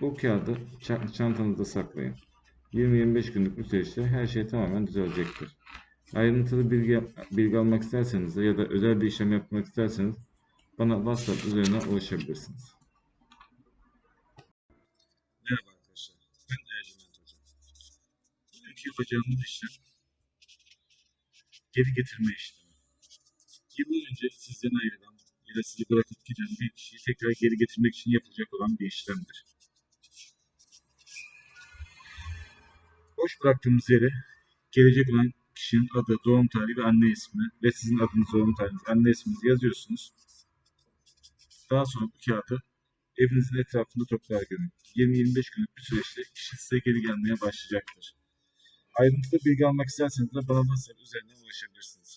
bu kağıdı ça- çantanızda saklayın. 20-25 günlük bir süreçte her şey tamamen düzelecektir. Ayrıntılı bilgi, bilgi almak isterseniz ya da özel bir işlem yapmak isterseniz bana WhatsApp üzerinden ulaşabilirsiniz. Merhaba arkadaşlar. Ben Ercüment Hoca. Bugünkü yapacağımız işlem geri getirme işlemi. Yıllar önce sizden ayrılan ya da sizi bırakıp giden bir kişiyi tekrar geri getirmek için yapılacak olan bir işlemdir. Boş bıraktığımız yere gelecek olan kişinin adı, doğum tarihi ve anne ismi ve sizin adınız, doğum tarihiniz, anne isminizi yazıyorsunuz. Daha sonra bu kağıdı evinizin etrafında toprağa gömün. 20-25 günlük bir süreçte kişi size geri gelmeye başlayacaktır. Ayrıntılı bilgi almak isterseniz de bana WhatsApp üzerinden ulaşabilirsiniz.